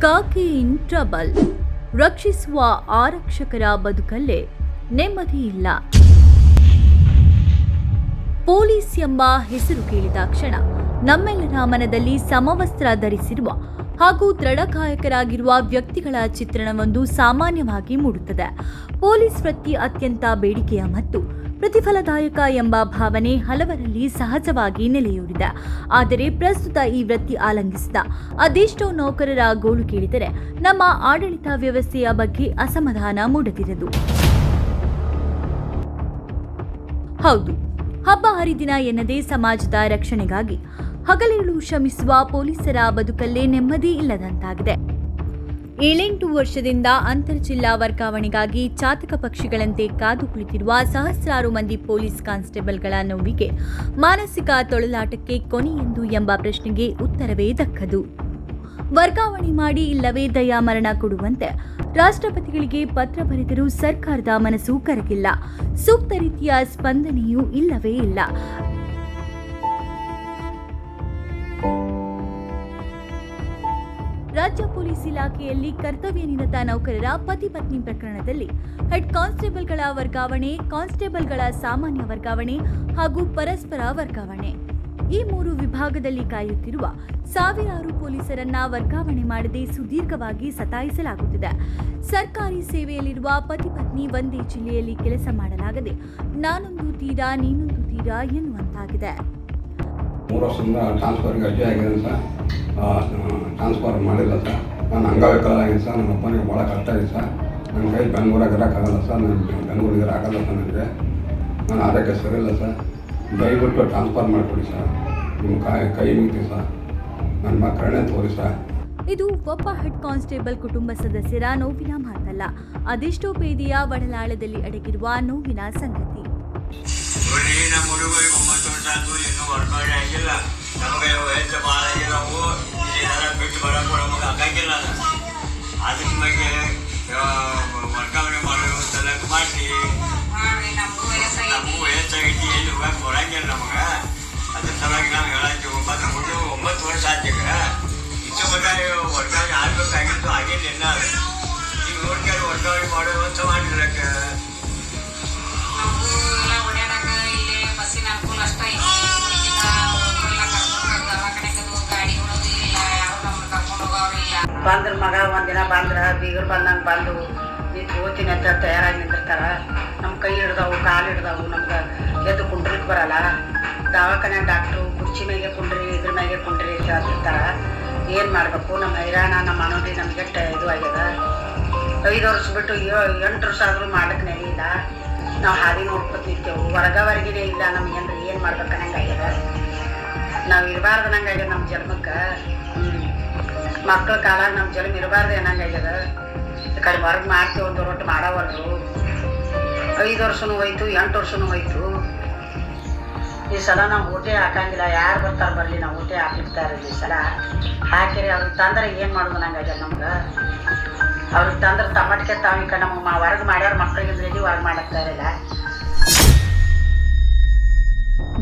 Khaki in trouble. ರಕ್ಷಿಸುವ ಆರಕ್ಷಕರ ಬದುಕಲ್ಲೇ ನೆಮ್ಮದಿ ಇಲ್ಲ. ಪೊಲೀಸ್ ಎಂಬ ಹೆಸರು ಕೇಳಿದ ಕ್ಷಣ ನಮ್ಮೆಲ್ಲರ ಮನದಲ್ಲಿ ಸಮವಸ್ತ್ರ ಧರಿಸಿರುವ ಹಾಗೂ ದೃಢಕಾಯಕರಾಗಿರುವ ವ್ಯಕ್ತಿಗಳ ಚಿತ್ರಣವೊಂದು ಸಾಮಾನ್ಯವಾಗಿ ಮೂಡುತ್ತದೆ. ಪೊಲೀಸ್ ವೃತ್ತಿ ಅತ್ಯಂತ ಬೇಡಿಕೆಯ ಮತ್ತು ಪ್ರತಿಫಲದಾಯಕ ಎಂಬ ಭಾವನೆ ಹಲವರಲ್ಲಿ ಸಹಜವಾಗಿ ನೆಲೆಯೂರಿದೆ. ಆದರೆ ಪ್ರಸ್ತುತ ಈ ವೃತ್ತಿ ಆಲಂಘಿಸಿದ ಅದೆಷ್ಟೋ ನೌಕರರ ಗೋಳು ಕೇಳಿದರೆ ನಮ್ಮ ಆಡಳಿತ ವ್ಯವಸ್ಥೆಯ ಬಗ್ಗೆ ಅಸಮಾಧಾನ ಮೂಡದಿರದು. ಹೌದು, ಹಬ್ಬ ಹರಿದಿನ ಎನ್ನದೇ ಸಮಾಜದ ರಕ್ಷಣೆಗಾಗಿ ಹಗಲಿರುಳು ಶ್ರಮಿಸುವ ಪೊಲೀಸರ ಬದುಕಲ್ಲೇ ನೆಮ್ಮದಿ ಇಲ್ಲದಂತಾಗಿದೆ. ಏಳೆಂಟು ವರ್ಷದಿಂದ ಅಂತರ್ಜಿಲ್ಲಾ ವರ್ಗಾವಣೆಗಾಗಿ ಚಾತಕ ಪಕ್ಷಿಗಳಂತೆ ಕಾದು ಕುಳಿತಿರುವ ಸಹಸ್ರಾರು ಮಂದಿ ಪೊಲೀಸ್ ಕಾನ್ಸ್ಟೇಬಲ್ಗಳ ನೋವಿಗೆ ಮಾನಸಿಕ ತೊಳಲಾಟಕ್ಕೆ ಕೊನೆಯೆಂದು ಎಂಬ ಪ್ರಶ್ನೆಗೆ ಉತ್ತರವೇ ದಕ್ಕದು. ವರ್ಗಾವಣೆ ಮಾಡಿ ಇಲ್ಲವೇ ದಯಾಮರಣ ಕೊಡುವಂತೆ ರಾಷ್ಟ್ರಪತಿಗಳಿಗೆ ಪತ್ರ ಬರೆದರೂ ಸರ್ಕಾರದ ಮನಸ್ಸು ಕರಗಿಲ್ಲ. ಸೂಕ್ತ ರೀತಿಯ ಸ್ಪಂದನೆಯೂ ಇಲ್ಲವೇ ಇಲ್ಲ. ರಾಜ್ಯ ಪೊಲೀಸ್ ಇಲಾಖೆಯಲ್ಲಿ ಕರ್ತವ್ಯ ನಿರತ ನೌಕರರ ಪತಿ ಪತ್ನಿ ಪ್ರಕರಣದಲ್ಲಿ ಹೆಡ್ ಕಾನ್ಸ್ಟೇಬಲ್ಗಳ ವರ್ಗಾವಣೆ, ಕಾನ್ಸ್ಟೇಬಲ್ಗಳ ಸಾಮಾನ್ಯ ವರ್ಗಾವಣೆ ಹಾಗೂ ಪರಸ್ಪರ ವರ್ಗಾವಣೆ. ಈ ಮೂರು ವಿಭಾಗದಲ್ಲಿ ಕಾಯುತ್ತಿರುವ ಸಾವಿರಾರು ಪೊಲೀಸರನ್ನ ವರ್ಗಾವಣೆ ಮಾಡದೆ ಸುದೀರ್ಘವಾಗಿ ಸತಾಯಿಸಲಾಗುತ್ತಿದೆ. ಸರ್ಕಾರಿ ಸೇವೆಯಲ್ಲಿರುವ ಪತಿ ಪತ್ನಿ ಒಂದೇ ಜಿಲ್ಲೆಯಲ್ಲಿ ಕೆಲಸ ಮಾಡಲಾಗದೆ ನಾನೊಂದು ತೀರಾ ನೀನೊಂದು ತೀರಾ ಎನ್ನುವಂತಾಗಿದೆ. ಮೂರು ವರ್ಷದಿಂದ ಟ್ರಾನ್ಸ್ಫರ್ಗೆ ಅರ್ಜಿ ಆಗಿದೆ ಸರ್ ಟ್ರಾನ್ಸ್ಫರ್ ಮಾಡಿಲ್ಲ ಸರ್ ನಾನು ಅಂಗವಿಕಲಾಗಿದ್ದೀನಿ ಸರ್ ನನ್ನ ಅಪ್ಪನಿಗೆ ಭಾಳ ಕಷ್ಟ ಇದೆ ಸರ್ ನನ್ನ ಕೈ ಬೆಂಗಳೂರಾಗ ಇರೋಕ್ಕಾಗಲ್ಲ ಸರ್ ನಾನು ಬೆಂಗಳೂರಿಗೆ ಇರೋಕ್ಕಾಗಲ್ಲ ಸರ್ ನನಗೆ. ನಾನು ಆರೋಗ್ಯ ಸರಿಯಿಲ್ಲ ಸರ್ ದಯವಿಟ್ಟು ಟ್ರಾನ್ಸ್ಫರ್ ಮಾಡಿಕೊಡಿ ಸರ್ ನಿಮ್ಮ ಕೈ ಕೈ ಮುಗ್ತೀವಿ ಸರ್ ನನ್ನ ಮಕ್ಕಳನ್ನೇ ತೋರಿ ಸರ್ ಇದು ಒಬ್ಬ ಹೆಡ್ ಕಾನ್ಸ್ಟೇಬಲ್ ಕುಟುಂಬ ಸದಸ್ಯರ ನೋವಿನ ಮಾತಲ್ಲ. ಅದೆಷ್ಟೋ ಪೇದೆಯ ಒಡಲಾಳದಲ್ಲಿ ಅಡಗಿರುವ ನೋವಿನ ಸಂಗತಿ. ನೋಡ್ರಿ ನಮ್ಮ ಹುಡುಗರಿಗೆ ಒಂಬತ್ತು ವರ್ಷ ಆಯ್ತು ಇನ್ನೂ ವರ್ಕೌಟ್ ಆಗಿಲ್ಲ ನಮಗೆ ವಯಸ್ಸು ಭಾಳ ಆಗಿಲ್ಲ ನಾವು ಇದೆಲ್ಲ ಬಿಟ್ಟು ಬರೋಕೆ ನಮಗೆ ಆಗಂಗಿಲ್ಲ ಅದ್ರ ಬಗ್ಗೆ ವರ್ಗಾವಣೆ ಮಾಡೋ ಸಲಕ್ ಮಾಡಿ ನಮಗೂ ವಯಸ್ಸಾಗೈತಿ ಎಲ್ಲಿ ಹೋಗಕ್ಕೆ ಬರಂಗಿಲ್ಲ ನಮಗೆ ಅದ್ರ ಸಲುವಾಗಿ ನಾವು ಹೇಳಕ್ಕೆ ಒಂಬತ್ತು ಹುಡುಗ ಒಂಬತ್ತು ವರ್ಷ ಆಯ್ತು ಈಗ ಇಷ್ಟು ಮಗ ವರ್ಗಾವಣೆ ಆಗ್ಬೇಕಾಗಿತ್ತು ಆಗಿಲ್ಲ ಇನ್ನ ಈಗ ನೋಡ್ಕೊಂಡು ವರ್ಗಾವಣೆ ಮಾಡೋ ಅಂತ ಮಾಡಿರಕ್ಕೆ ಬಂದ್ರ ಮಗ ಒಂದಿನ ಬಂದ್ರ, ಬೀಗರು ಬಂದಂಗೆ ಬಂದು ನೀನು ಓದ್ತೀನಿ ತಯಾರಾಗಿ ನಿಂತಿರ್ತಾರೆ. ನಮ್ಮ ಕೈ ಹಿಡ್ದವು, ಕಾಲು ಹಿಡ್ದವು, ನಮ್ಗೆ ಎದ್ದು ಕುಂಡ್ರಿಕ್ ಬರಲ್ಲ. ದವಾಖಾನೆ ಡಾಕ್ಟ್ರು ಕುರ್ಚಿ ಮೇಲೆ ಕುಂಡ್ರಿ, ಇದ್ರ ಮ್ಯಾಗೆ ಕುಂಡ್ರಿ ಅಂತ ಹೇಳ್ತಿರ್ತಾರ. ಏನು ಮಾಡಬೇಕು? ನಮ್ಮ ಹೈರಾಣ, ನಮ್ಮ ನಮ್ಗೆ ಎಷ್ಟು ಇದು ಆಗ್ಯದ? ಐದು ವರ್ಷ ಬಿಟ್ಟು ಎಂಟು ವರ್ಷ ಆದರೂ ಮಾಡಕ್ಕೆ ನೆಲೆಯಿಲ್ಲ ನಾವು ಹಾದಿ ನೋಡ್ಕೊತ ನಿಂತೇವು. ಹೊರಗವರೆಗಿನೇ ಇಲ್ಲ ನಮ್ಗೆ ಅಂದ್ರೆ ಏನು ಮಾಡ್ಬೇಕು ಅನ್ನಂಗೆ ಆಗ್ಯದ? ನಾವು ಇರಬಾರ್ದು ನಮ್ಮ ಜನ್ಮಕ್ಕೆ. ಮಕ್ಳ ಕಾಲ ನಮ್ಮ ಜಲಮ್ ಇರಬಾರ್ದು ಏನಂಗಾಗ್ಯದ ಕಡೆ ಹೊರಗೆ ಮಾಡ್ತೀವಿ ಒಂದು ರೊಟ್ಟಿ ಮಾಡವಲ್ರು. ಐದು ವರ್ಷನೂ ಹೋಯ್ತು, ಎಂಟು ವರ್ಷನೂ ಹೋಯ್ತು. ಈ ಸಲ ನಾವು ಊಟ ಹಾಕಂಗಿಲ್ಲ, ಯಾರು ಬರ್ತಾರೆ ಬರಲಿ ನಾವು ಊಟ ಹಾಕ್ಲಿಕ್ತಾರೆ ಈ ಸಲ. ಹಾಕಿರಿ ಅವ್ರಿಗೆ ತಂದ್ರೆ ಏನು ಮಾಡೋದು ನಂಗಾಗ್ಯದ ನಮ್ಗೆ. ಅವ್ರಿಗೆ ತಂದ್ರೆ ತಮಟ್ಕೆ ತಾವು ಈಗ ನಮ್ಗೆ ನಮಗೆ ಹೊರಗೆ ಮಾಡ್ಯಾರ ಮಕ್ಕಳಿಗೆ ರೆಡಿ ಹೊರಗೆ ಮಾಡಕ್ತಾ ಇರಲಿಲ್ಲ.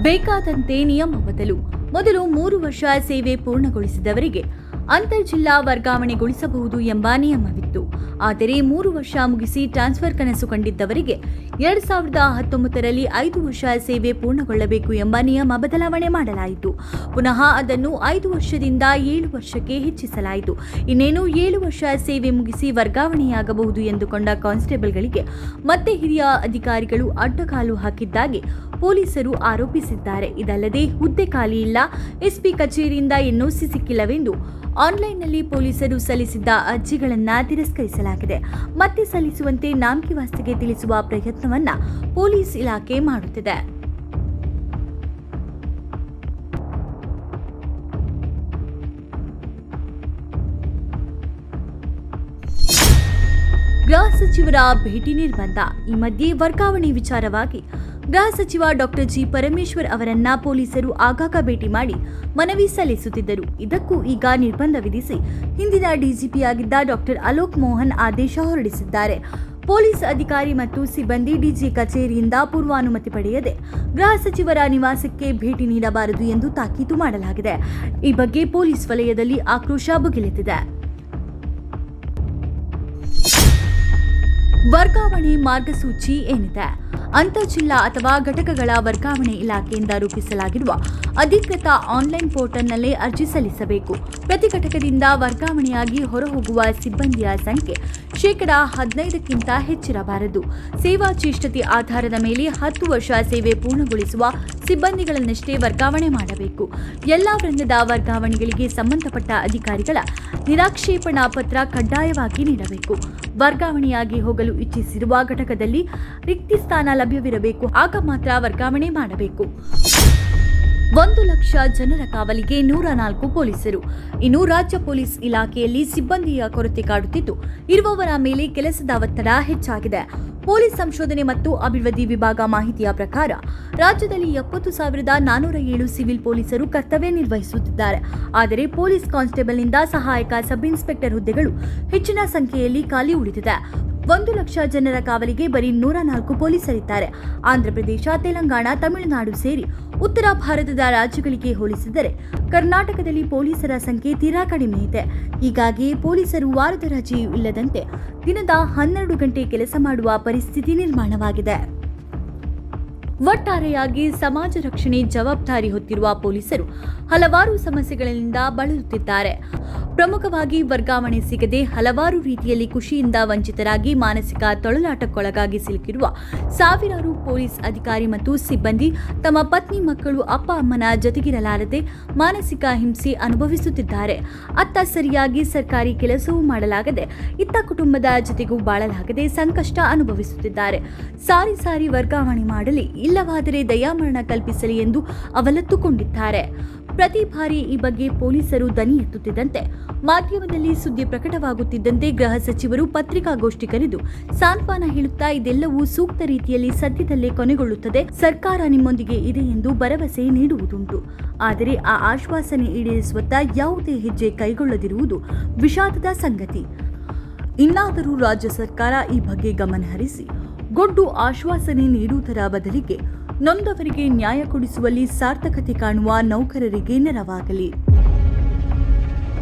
ಬೇಕಾದಂತೆ ನಿಯಮ ಬದಲು ಮೊದಲು ಮೂರು ವರ್ಷ ಸೇವೆ ಪೂರ್ಣಗೊಳಿಸಿದವರಿಗೆ ಅಂತರ್ಜಿಲ್ಲಾ ವರ್ಗಾವಣೆಗೊಳಿಸಬಹುದು ಎಂಬ ನಿಯಮವಿತ್ತು. ಆದರೆ ಮೂರು ವರ್ಷ ಮುಗಿಸಿ ಟ್ರಾನ್ಸ್ಫರ್ ಕನಸು ಕಂಡಿದ್ದವರಿಗೆ ಎರಡ್ ಸಾವಿರದ ಹತ್ತೊಂಬತ್ತರಲ್ಲಿ ಐದು ವರ್ಷ ಸೇವೆ ಪೂರ್ಣಗೊಳ್ಳಬೇಕು ಎಂಬ ನಿಯಮ ಬದಲಾವಣೆ ಮಾಡಲಾಯಿತು. ಪುನಃ ಅದನ್ನು ಐದು ವರ್ಷದಿಂದ ಏಳು ವರ್ಷಕ್ಕೆ ಹೆಚ್ಚಿಸಲಾಯಿತು. ಇನ್ನೇನು ಏಳು ವರ್ಷ ಸೇವೆ ಮುಗಿಸಿ ವರ್ಗಾವಣೆಯಾಗಬಹುದು ಎಂದುಕೊಂಡ ಕಾನ್ಸ್ಟೇಬಲ್ಗಳಿಗೆ ಮತ್ತೆ ಹಿರಿಯ ಅಧಿಕಾರಿಗಳು ಅಡ್ಡಗಾಲು ಹಾಕಿದ್ದಾಗಿ ಪೊಲೀಸರು ಆರೋಪಿಸಿದ್ದಾರೆ. ಇದಲ್ಲದೆ ಹುದ್ದೆ ಖಾಲಿ ಇಲ್ಲ. ಎಸ್ಪಿ ಕಚೇರಿಯಿಂದ ಎನ್ಒಸಿ ಸಿಕ್ಕಿಲ್ಲವೆಂದು ಆನ್ಲೈನ್ನಲ್ಲಿ ಪೊಲೀಸರು ಸಲ್ಲಿಸಿದ್ದ ಅರ್ಜಿಗಳನ್ನು ತಿರಸ್ಕರಿಸಲಾಗಿದೆ. ಮತ್ತೆ ಸಲ್ಲಿಸುವಂತೆ ನಾಮಕೆ ವಾಸ್ತೆಗೆ ತಿಳಿಸುವ ಪ್ರಯತ್ನವನ್ನ ಪೊಲೀಸ್ ಇಲಾಖೆ ಮಾಡುತ್ತಿದೆ. ಗೃಹ ಸಚಿವರ ಭೇಟಿ ನಿರ್ಬಂಧ. ಈ ಮಧ್ಯೆ ವರ್ಗಾವಣೆ ವಿಚಾರವಾಗಿ ಗೃಹ ಸಚಿವ ಡಾಕ್ಟರ್ ಜಿ ಪರಮೇಶ್ವರ್ ಅವರನ್ನ ಪೊಲೀಸರು ಆಗಾಗ ಭೇಟಿ ಮಾಡಿ ಮನವಿ ಸಲ್ಲಿಸುತ್ತಿದ್ದರು. ಇದಕ್ಕೂ ಈಗ ನಿರ್ಬಂಧ ವಿಧಿಸಿ ಹಿಂದಿನ ಡಿಜಿಪಿಯಾಗಿದ್ದ ಡಾಕ್ಟರ್ ಅಲೋಕ್ ಮೋಹನ್ ಆದೇಶ ಹೊರಡಿಸಿದ್ದಾರೆ. ಪೊಲೀಸ್ ಅಧಿಕಾರಿ ಮತ್ತು ಸಿಬ್ಬಂದಿ ಡಿಜಿ ಕಚೇರಿಯಿಂದ ಪೂರ್ವಾನುಮತಿ ಪಡೆಯದೆ ಗೃಹ ಸಚಿವರ ನಿವಾಸಕ್ಕೆ ಭೇಟಿ ನೀಡಬಾರದು ಎಂದು ತಾಕೀತು ಮಾಡಲಾಗಿದೆ. ಈ ಬಗ್ಗೆ ಪೊಲೀಸ್ ವಲಯದಲ್ಲಿ ಆಕ್ರೋಶ ಭುಗಿಲೆದ್ದಿದೆ ವರ್ಗಾವಣೆ ಮಾರ್ಗಸೂಚಿ ಏನಿದೆ? ಅಂತರ್ಜಿಲ್ಲಾ ಅಥವಾ ಘಟಕಗಳ ವರ್ಗಾವಣೆ ಇಲಾಖೆಯಿಂದ ರೂಪಿಸಲಾಗಿರುವ ಅಧಿಕೃತ ಆನ್ಲೈನ್ ಪೋರ್ಟಲ್ನಲ್ಲೇ ಅರ್ಜಿ ಸಲ್ಲಿಸಬೇಕು. ಪ್ರತಿ ಘಟಕದಿಂದ ವರ್ಗಾವಣೆಯಾಗಿ ಹೊರಹೋಗುವ ಸಿಬ್ಬಂದಿಯ ಸಂಖ್ಯೆ ಶೇಕಡಾ ಹದಿನೈದಕ್ಕಿಂತ ಹೆಚ್ಚಿರಬಾರದು. ಸೇವಾ ಚೇಷ್ಟತೆ ಆಧಾರದ ಮೇಲೆ ಹತ್ತು ವರ್ಷ ಸೇವೆ ಪೂರ್ಣಗೊಳಿಸುವ ಸಿಬ್ಬಂದಿಗಳನ್ನಷ್ಟೇ ವರ್ಗಾವಣೆ ಮಾಡಬೇಕು. ಎಲ್ಲ ವೃಂದದ ವರ್ಗಾವಣೆಗಳಿಗೆ ಸಂಬಂಧಪಟ್ಟ ಅಧಿಕಾರಿಗಳ ನಿರಾಕ್ಷೇಪಣಾ ಪತ್ರ ಕಡ್ಡಾಯವಾಗಿ ನೀಡಬೇಕು. ವರ್ಗಾವಣೆಯಾಗಿ ಹೋಗಲು ಇಚ್ಛಿಸಿರುವ ಘಟಕದಲ್ಲಿ ರಿಕ್ತಿ ಸ್ಥಾನ ಲಭ್ಯವಿರಬೇಕು. ಆಗ ಮಾತ್ರ ವರ್ಗಾವಣೆ ಮಾಡಬೇಕು. ಒಂದು ಲಕ್ಷ ಜನರ ಕಾವಲಿಗೆ ನೂರ ನಾಲ್ಕು ಪೊಲೀಸರು. ಇನ್ನು ರಾಜ್ಯ ಪೊಲೀಸ್ ಇಲಾಖೆಯಲ್ಲಿ ಸಿಬ್ಬಂದಿಯ ಕೊರತೆ ಕಾಡುತ್ತಿದ್ದು, ಇರುವವರ ಮೇಲೆ ಕೆಲಸದ ಒತ್ತಡ ಹೆಚ್ಚಾಗಿದೆ. ಪೊಲೀಸ್ ಸಂಶೋಧನೆ ಮತ್ತು ಅಭಿವೃದ್ಧಿ ವಿಭಾಗ ಮಾಹಿತಿಯ ಪ್ರಕಾರ, ರಾಜ್ಯದಲ್ಲಿ ಎಪ್ಪತ್ತು ಸಾವಿರದ ನಾನೂರ ಏಳು ಸಿವಿಲ್ ಪೊಲೀಸರು ಕರ್ತವ್ಯ ನಿರ್ವಹಿಸುತ್ತಿದ್ದಾರೆ. ಆದರೆ ಪೊಲೀಸ್ ಕಾನ್ಸ್ಟೇಬಲ್ನಿಂದ ಸಹಾಯಕ ಸಬ್ ಇನ್ಸ್ಪೆಕ್ಟರ್ ಹುದ್ದೆಗಳು ಹೆಚ್ಚಿನ ಸಂಖ್ಯೆಯಲ್ಲಿ ಖಾಲಿ ಉಳಿದಿದೆ. ಒಂದು ಲಕ್ಷ ಜನರ ಕಾವಲಿಗೆ ಬರೀ ನೂರ ನಾಲ್ಕು ಪೊಲೀಸರಿದ್ದಾರೆ. ಆಂಧ್ರಪ್ರದೇಶ ತೆಲಂಗಾಣ, ತಮಿಳುನಾಡು ಸೇರಿ ಉತ್ತರ ಭಾರತದ ರಾಜ್ಯಗಳಿಗೆ ಹೋಲಿಸಿದರೆ ಕರ್ನಾಟಕದಲ್ಲಿ ಪೊಲೀಸರ ಸಂಖ್ಯೆ ತೀರಾ ಕಡಿಮೆ ಇದೆ. ಹೀಗಾಗಿ ಪೊಲೀಸರು ವಾರದ ರಜೆಯೂ ಇಲ್ಲದಂತೆ ದಿನದ ಹನ್ನೆರಡು ಗಂಟೆ ಕೆಲಸ ಮಾಡುವ ಪರಿಸ್ಥಿತಿ ನಿರ್ಮಾಣವಾಗಿದೆ. ಒಟ್ಟಾರೆಯಾಗಿ ಸಮಾಜ ರಕ್ಷಣೆ ಜವಾಬ್ದಾರಿ ಹೊತ್ತಿರುವ ಪೊಲೀಸರು ಹಲವಾರು ಸಮಸ್ಯೆಗಳಿಂದ ಬಳಲುತ್ತಿದ್ದಾರೆ. ಪ್ರಮುಖವಾಗಿ ವರ್ಗಾವಣೆ ಸಿಗದೆ ಹಲವಾರು ರೀತಿಯಲ್ಲಿ ಖುಷಿಯಿಂದ ವಂಚಿತರಾಗಿ ಮಾನಸಿಕ ತೊಳಲಾಟಕ್ಕೊಳಗಾಗಿ ಸಿಲುಕಿರುವ ಸಾವಿರಾರು ಪೊಲೀಸ್ ಅಧಿಕಾರಿ ಮತ್ತು ಸಿಬ್ಬಂದಿ ತಮ್ಮ ಪತ್ನಿ ಮಕ್ಕಳು ಅಪ್ಪ ಅಮ್ಮನ ಜೊತೆಗಿರಲಾರದೆ ಮಾನಸಿಕ ಹಿಂಸೆ ಅನುಭವಿಸುತ್ತಿದ್ದಾರೆ. ಅತ್ತ ಸರಿಯಾಗಿ ಸರ್ಕಾರಿ ಕೆಲಸವೂ ಮಾಡಲಾಗದೆ ಇತ್ತ ಕುಟುಂಬದ ಜೊತೆಗೂ ಬಾಳಲಾಗದೆ ಸಂಕಷ್ಟ ಅನುಭವಿಸುತ್ತಿದ್ದಾರೆ. ಸಾರಿ ಸಾರಿ ವರ್ಗಾವಣೆ ಮಾಡಲಿ ಇಲ್ಲವಾದರೆ ದಯಾಮರಣ ಕಲ್ಪಿಸಲಿ ಎಂದು ಅವಲತ್ತುಕೊಂಡಿದ್ದಾರೆ. ಪ್ರತಿ ಬಾರಿ ಈ ಬಗ್ಗೆ ಪೊಲೀಸರು ದನಿ ಎತ್ತುತ್ತಿದ್ದಂತೆ. ಮಾಧ್ಯಮದಲ್ಲಿ ಸುದ್ದಿ ಪ್ರಕಟವಾಗುತ್ತಿದ್ದಂತೆ ಗೃಹ ಸಚಿವರು ಪತ್ರಿಕಾಗೋಷ್ಠಿ ಕರೆದು, ಸಾಂತ್ವನ ಹೇಳುತ್ತಾ ಇದೆಲ್ಲವೂ ಸೂಕ್ತ ರೀತಿಯಲ್ಲಿ ಸದ್ಯದಲ್ಲೇ ಕೊನೆಗೊಳ್ಳುತ್ತದೆ. ಸರ್ಕಾರ ನಿಮ್ಮೊಂದಿಗೆ ಇದೆ ಎಂದು ಭರವಸೆ ನೀಡುವುದುಂಟು. ಆದರೆ ಆ ಆಶ್ವಾಸನೆ ಈಡೇರಿಸುವತ್ತ ಯಾವುದೇ ಹೆಜ್ಜೆ ಕೈಗೊಳ್ಳದಿರುವುದು ವಿಷಾದದ ಸಂಗತಿ. ಇನ್ನಾದರೂ ರಾಜ್ಯ ಸರ್ಕಾರ ಈ ಬಗ್ಗೆ ಗಮನಹರಿಸಿ. ಗೊಡ್ಡು ಆಶ್ವಾಸನೆ ನೀಡುವುದರ ಬದಲಿಗೆ ನೊಂದವರಿಗೆ ನ್ಯಾಯ ಕೊಡಿಸುವಲ್ಲಿ ಸಾರ್ಥಕತೆ ಕಾಣುವ ನೌಕರರಿಗೆ ನೆರವಾಗಲಿ.